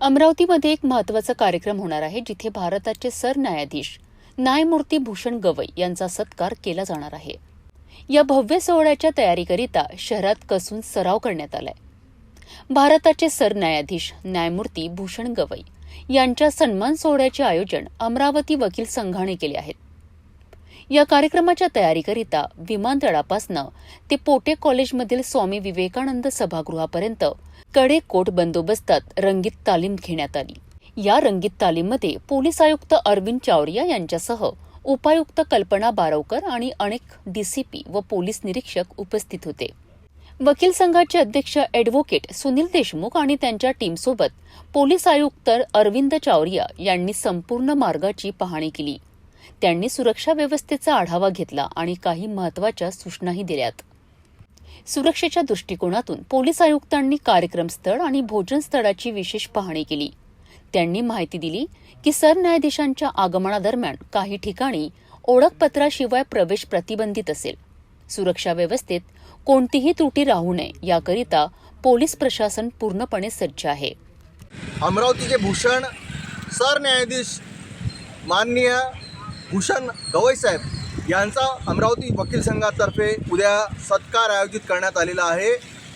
अमरावतीमध्ये एक महत्त्वाचा कार्यक्रम होणार आहे जिथे भारताचे सरन्यायाधीश न्यायमूर्ती भूषण गवई यांचा सत्कार केला जाणार आहे. या भव्य सोहळ्याच्या तयारीकरिता शहरात कसून सराव करण्यात आलाय. भारताचे सरन्यायाधीश न्यायमूर्ती भूषण गवई यांच्या सन्मान सोहळ्याचे आयोजन अमरावती वकील संघाने केले आहेत. या कार्यक्रमाच्या तयारीकरिता विमानतळापासनं ते पोटे कॉलेजमधील स्वामी विवेकानंद सभागृहापर्यंत कडेकोट बंदोबस्तात रंगीत तालीम घेण्यात आली. या रंगीत तालीममध्ये पोलीस आयुक्त अरविंद चावरिया यांच्यासह उपायुक्त कल्पना बारवकर आणि अनेक डीसीपी व पोलीस निरीक्षक उपस्थित होते. वकील संघाचे अध्यक्ष ॲडव्होकेट सुनील देशमुख आणि त्यांच्या टीमसोबत पोलीस आयुक्त अरविंद चावरिया यांनी संपूर्ण मार्गाची पाहणी केली. त्यांनी सुरक्षा व्यवस्थेचा आढावा घेतला आणि काही महत्त्वाच्या सूचनाही दिल्यात. सुरक्षेच्या दृष्टिकोनातून पोलीस आयुक्तांनी कार्यक्रम स्थळ आणि भोजन स्थळाची विशेष पाहणी केली. त्यांनी माहिती दिली की सरन्यायाधीशांच्या आगमनादरम्यान काही ठिकाणी ओळखपत्राशिवाय प्रवेश प्रतिबंधित असेल. सुरक्षा व्यवस्थेत कोणतीही त्रुटी राहू नये याकरिता पोलीस प्रशासन पूर्णपणे सज्ज आहे. अमरावतीचे भूषण सरन्यायाधीश माननीय भूषण गवई साहेब यांचा अमरावती वकील संघातर्फे उद्या सत्कार आयोजित करण्यात आलेला आहे.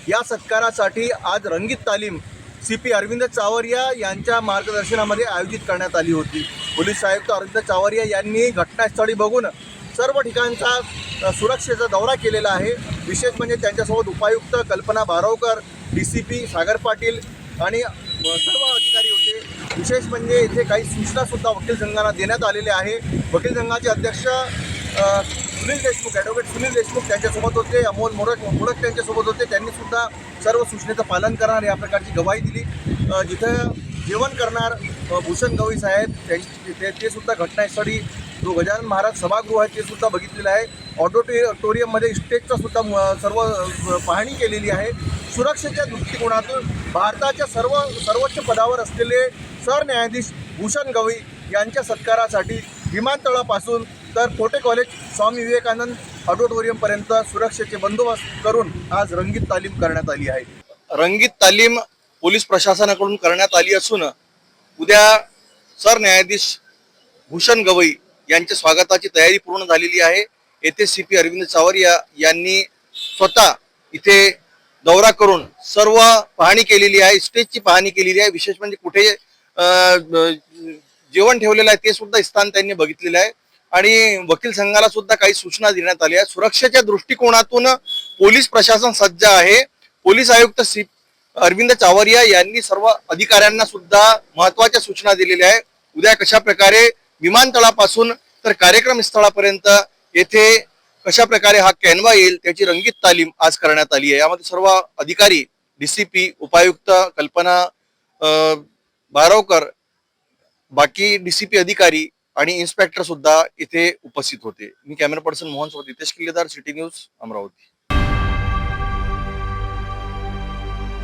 या सत्कारासाठी आज रंगीत तालीम सी पी अरविंद चावरिया यांच्या मार्गदर्शनामध्ये आयोजित करण्यात आली होती. पोलीस आयुक्त अरविंद चावरिया यांनी घटनास्थळी बघून सर्व ठिकाणचा सुरक्षेचा दौरा केलेला आहे. विशेष म्हणजे त्यांच्यासोबत उपायुक्त Kalpana Baravkar D C P Sagar Patil आणि सर्व अधिकारी होते. विशेष म्हणजे इथे काही सूचनासुद्धा वकील संघाला देण्यात आलेल्या आहे. वकील संघाचे अध्यक्ष सुनील देशमुख ॲडव्होकेट सुनील देशमुख त्यांच्यासोबत होते. अमोल मोडक मोडक त्यांच्यासोबत होते. त्यांनी सुद्धा सर्व सूचनेचं पालन करणार या प्रकारची गवाही दिली. जिथं जेवण करणार भूषण गवई साहेब त्यांची ते ते सुद्धा घटनास्थळी जो गजानन महाराज सभागृह आहे ते सुद्धा बघितलेलं आहे. ऑडिटोरियममध्ये स्टेजचा सुद्धा म- सर्व पाहणी केलेली आहे. सुरक्षेच्या दृष्टिकोनातून भारताच्या सर्व सर्वोच्च पदावर असलेले सरन्यायाधीश भूषण गवई यांच्या सत्कारासाठी विमानतळापासून तर फोटे कॉलेज स्वामी विवेकानंद ऑडिटोरियमपर्यंत सुरक्षेचे बंदोबस्त करून आज रंगीत तालीम करण्यात आली आहे. रंगीत तालीम पोलीस प्रशासनाकडून करण्यात आली असून उद्या सरन्यायाधीश भूषण गवई यांच्या स्वागताची तयारी पूर्ण झालेली आहे. येथे सी पी अरविंद सावरिया यांनी स्वतः इथे दौरा करून सर्व पाहणी केलेली आहे स्टेजची पाहणी केलेली आहे. विशेष म्हणजे कुठे जेवण ठेवलेलं आहे ते सुद्धा स्थान त्यांनी बघितलेलं आहे. आणि वकील संघाला सुद्धा काही सूचना देण्यात आल्या आहे सुरक्षेच्या दृष्टिकोनातून पोलीस प्रशासन सज्ज आहे. पोलीस आयुक्त सी अरविंद चावरिया यांनी सर्व अधिकाऱ्यांना सुद्धा महत्त्वाच्या सूचना दिलेल्या आहे उद्या कशा प्रकारे विमानतळापासून तर कार्यक्रम स्थळापर्यंत येथे कशा प्रकारे हा कॅनवा येईल त्याची रंगीत तालीम आज करण्यात आली आहे. यामध्ये सर्व अधिकारी डीसीपी उपायुक्त कल्पना बारावकर बाकी डीसीपी अधिकारी आणि इन्स्पेक्टर सुद्धा इथे उपस्थित होते. मी कॅमेरा पर्सन मोहन सोबत हितेश किल्लेदार सिटी न्यूज अमरावती.